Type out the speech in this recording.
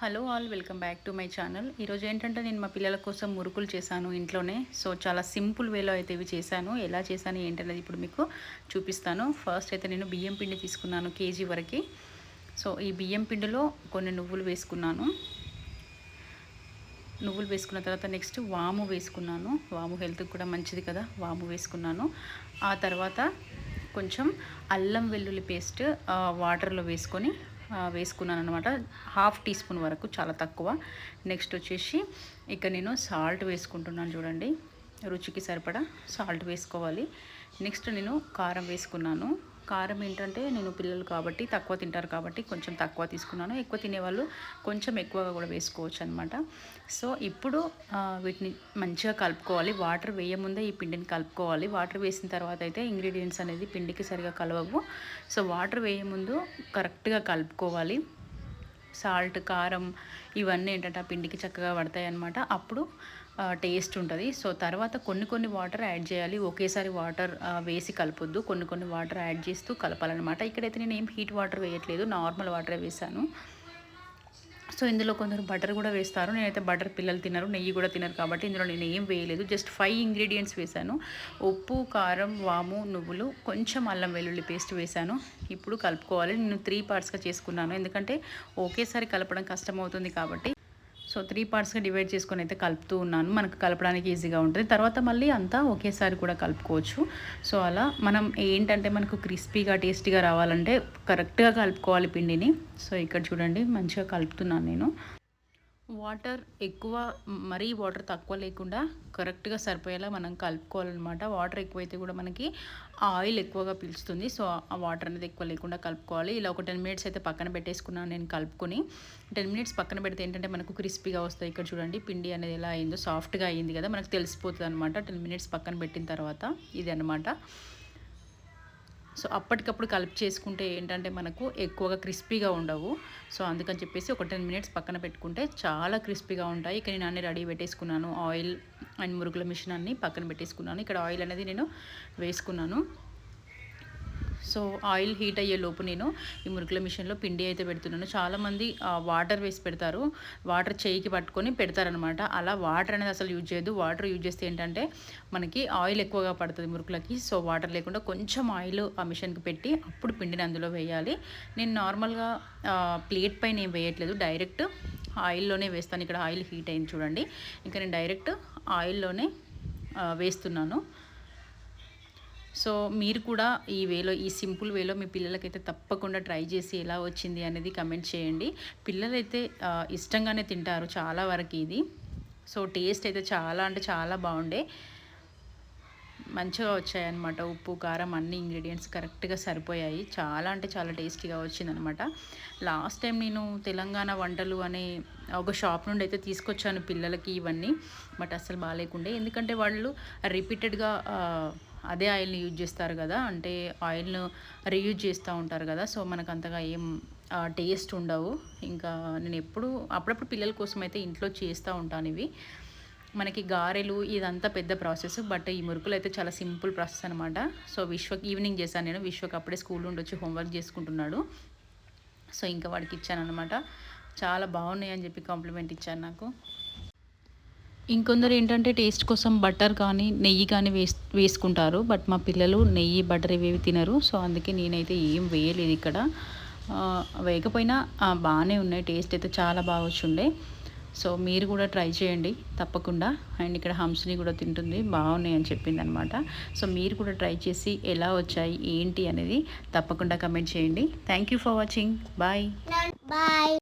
Hello all welcome back to my channel. ఈరోజు ఏంటంటే నేను మా పిల్లల కోసం మురుకులు చేశాను ఇంట్లోనే. సో చాలా సింపుల్ వేలో అయితే ఇవి చేశాను. ఎలా చేశాను ఏంటనేది ఇప్పుడు మీకు చూపిస్తాను. ఫస్ట్ అయితే నేను బియ్యం పిండి తీసుకున్నాను కేజీ వరకు. సో ఈ బియ్యం పిండిలో కొన్ని నువ్వులు వేసుకున్నాను. నువ్వులు వేసుకున్న తర్వాత నెక్స్ట్ వాము వేసుకున్నాను. వాము హెల్త్కి కూడా మంచిది కదా వాము వేసుకున్నాను. ఆ తర్వాత కొంచెం అల్లం వెల్లుల్లి పేస్ట్ వాటర్లో వేసుకొని వేసుకున్నాను అనమాట హాఫ్ టీ స్పూన్ వరకు చాలా తక్కువ. నెక్స్ట్ వచ్చేసి ఇక నేను సాల్ట్ వేసుకుంటున్నాను చూడండి. రుచికి సరిపడా సాల్ట్ వేసుకోవాలి. నెక్స్ట్ నేను కారం వేసుకున్నాను. కారం ఏంటంటే నేను పిల్లలు కాబట్టి తక్కువ తింటారు కాబట్టి కొంచెం తక్కువ తీసుకున్నాను. ఎక్కువ తినేవాళ్ళు కొంచెం ఎక్కువగా కూడా వేసుకోవచ్చు అనమాట సో ఇప్పుడు వీటిని మంచిగా కలుపుకోవాలి. వాటర్ వేయముందే ఈ పిండిని కలుపుకోవాలి. వాటర్ వేసిన తర్వాత అయితే ఇంగ్రీడియంట్స్ అనేది పిండికి సరిగా కలవవు. సో వాటర్ వేయముందు కరెక్ట్గా కలుపుకోవాలి. సాల్ట్ కారం ఇవన్నీ ఏంటంటే ఆ పిండికి చక్కగా పడతాయి అనమాట అప్పుడు టేస్ట్ ఉంటుంది. సో తర్వాత కొన్ని కొన్ని వాటర్ యాడ్ చేయాలి. ఒకేసారి వాటర్ వేసి కలపొద్దు. కొన్ని కొన్ని వాటర్ యాడ్ చేస్తూ కలపాలన్నమాట. ఇక్కడైతే నేను ఏం హీట్ వాటర్ వేయట్లేదు. నార్మల్ వాటరే వేసాను. సో ఇందులో కొందరు బటర్ కూడా వేస్తారు. నేనైతే బటర్ పిల్లలు తినరు నెయ్యి కూడా తినరు కాబట్టి ఇందులో నేను ఏం వేయలేదు. జస్ట్ ఫైవ్ ఇంగ్రీడియంట్స్ వేశాను. ఉప్పు కారం వాము నువ్వులు కొంచెం అల్లం వెల్లుల్లి పేస్ట్ వేశాను. ఇప్పుడు కలుపుకోవాలి. నేను త్రీ పార్ట్స్గా చేసుకున్నాను. ఎందుకంటే ఒకేసారి కలపడం కష్టమవుతుంది కాబట్టి సో త్రీ పార్ట్స్గా డివైడ్ చేసుకొని అయితే కలుపుతూ ఉన్నాను. మనకు కలపడానికి ఈజీగా ఉంటుంది. తర్వాత మళ్ళీ అంతా ఒకేసారి కూడా కలుపుకోవచ్చు. సో అలా మనం ఏంటంటే మనకు క్రిస్పీగా టేస్టీగా రావాలంటే కరెక్ట్గా కలుపుకోవాలి పిండిని. సో ఇక్కడ చూడండి మంచిగా కలుపుతున్నాను నేను. వాటర్ ఎక్కువ మరీ వాటర్ తక్కువ లేకుండా కరెక్ట్గా సరిపోయేలా మనం కలుపుకోవాలన్నమాట. వాటర్ ఎక్కువైతే కూడా మనకి ఆయిల్ ఎక్కువగా పీల్చుతుంది. సో ఆ వాటర్ అనేది ఎక్కువ లేకుండా కలుపుకోవాలి. ఇలా ఒక టెన్ మినిట్స్ అయితే పక్కన పెట్టేసుకున్నాను నేను కలుపుకొని. టెన్ మినిట్స్ పక్కన పెడితే ఏంటంటే మనకు క్రిస్పీగా వస్తాయి. ఇక్కడ చూడండి పిండి అనేది ఎలా అయిందో సాఫ్ట్గా అయింది కదా మనకు తెలిసిపోతుంది అనమాట టెన్ మినిట్స్ పక్కన పెట్టిన తర్వాత ఇది అనమాట సో అప్పటికప్పుడు కలిపి చేసుకుంటే ఏంటంటే మనకు ఎక్కువగా క్రిస్పీగా ఉండవు. సో అందుకని చెప్పేసి ఒక టెన్ మినిట్స్ పక్కన పెట్టుకుంటే చాలా క్రిస్పీగా ఉంటాయి. ఇక నేను అన్ని రెడీ పెట్టేసుకున్నాను. ఆయిల్ అండ్ మురుగుల మిషన్ అన్ని పక్కన పెట్టేసుకున్నాను. ఇక్కడ ఆయిల్ అనేది నేను వేసుకున్నాను. సో ఆయిల్ హీట్ అయ్యే లోపు నేను ఈ మురుకుల మిషన్లో పిండి అయితే పెడుతున్నాను. చాలామంది వాటర్ వేసి పెడతారు. వాటర్ చేయికి పట్టుకొని పెడతారనమాట అలా వాటర్ అనేది అసలు యూజ్ చేయదు వాటర్ యూజ్ చేస్తే ఏంటంటే మనకి ఆయిల్ ఎక్కువగా పడుతుంది మురుకులకి. సో వాటర్ లేకుండా కొంచెం ఆయిల్ ఆ మిషన్కి పెట్టి అప్పుడు పిండిని అందులో వేయాలి. నేను నార్మల్గా ప్లేట్ పైన ఏం వేయట్లేదు. డైరెక్ట్ ఆయిల్లోనే వేస్తాను. ఇక్కడ ఆయిల్ హీట్ అయింది చూడండి. ఇంకా నేను డైరెక్ట్ ఆయిల్లోనే వేస్తున్నాను. సో మీరు కూడా ఈ వేలో ఈ సింపుల్ వేలో మీ పిల్లలకైతే తప్పకుండా ట్రై చేసి ఎలా వచ్చింది అనేది కమెంట్ చేయండి. పిల్లలైతే ఇష్టంగానే తింటారు చాలా వరకు ఇది. సో టేస్ట్ అయితే చాలా అంటే చాలా బాగుండే. మంచిగా వచ్చాయన్నమాట. ఉప్పు కారం అన్ని ఇంగ్రీడియంట్స్ కరెక్ట్గా సరిపోయాయి. చాలా అంటే చాలా టేస్టీగా వచ్చిందనమాట లాస్ట్ టైం నేను తెలంగాణ వంటలు అనే ఒక షాప్ నుండి అయితే తీసుకొచ్చాను పిల్లలకి ఇవన్నీ. బట్ అస్సలు బాగాలేకుండే. ఎందుకంటే వాళ్ళు రిపీటెడ్గా అదే ఆయిల్ని యూజ్ చేస్తారు కదా అంటే ఆయిల్ను రీయూజ్ చేస్తూ ఉంటారు కదా సో మనకు అంతగా ఏం టేస్ట్ ఉండవు. ఇంకా నేను ఎప్పుడు అప్పుడప్పుడు పిల్లల కోసం అయితే ఇంట్లో చేస్తూ ఉంటాను ఇవి. మనకి గారెలు ఇదంతా పెద్ద ప్రాసెస్ బట్ ఈ మురుకులు అయితే చాలా సింపుల్ ప్రాసెస్ అనమాట సో విశ్వక్ ఈవినింగ్ చేశాను నేను విశ్వక్ అప్పుడే స్కూల్ నుండి వచ్చి హోంవర్క్ చేసుకుంటున్నాడు. సో ఇంకా వాడికి ఇచ్చాను అనమాట చాలా బాగున్నాయి అని చెప్పి కాంప్లిమెంట్ ఇచ్చాను నాకు. ఇంకొందరు ఏంటంటే టేస్ట్ కోసం బటర్ కానీ నెయ్యి కానీ వేస్ వేసుకుంటారు. బట్ మా పిల్లలు నెయ్యి బటర్ ఇవేవి తినరు. సో అందుకే నేనైతే ఏం వేయలేదు ఇక్కడ. వేయకపోయినా బాగానే ఉన్నాయి. టేస్ట్ అయితే చాలా బాగా వచ్చిండే. సో మీరు కూడా ట్రై చేయండి. తప్పకుండా. అండ్ ఇక్కడ హంస్ని కూడా తింటుంది. బాగున్నాయి అని చెప్పింది అనమాట సో మీరు కూడా ట్రై చేసి ఎలా వచ్చాయి ఏంటి అనేది తప్పకుండా కమెంట్ చేయండి. Thank you for watching bye bye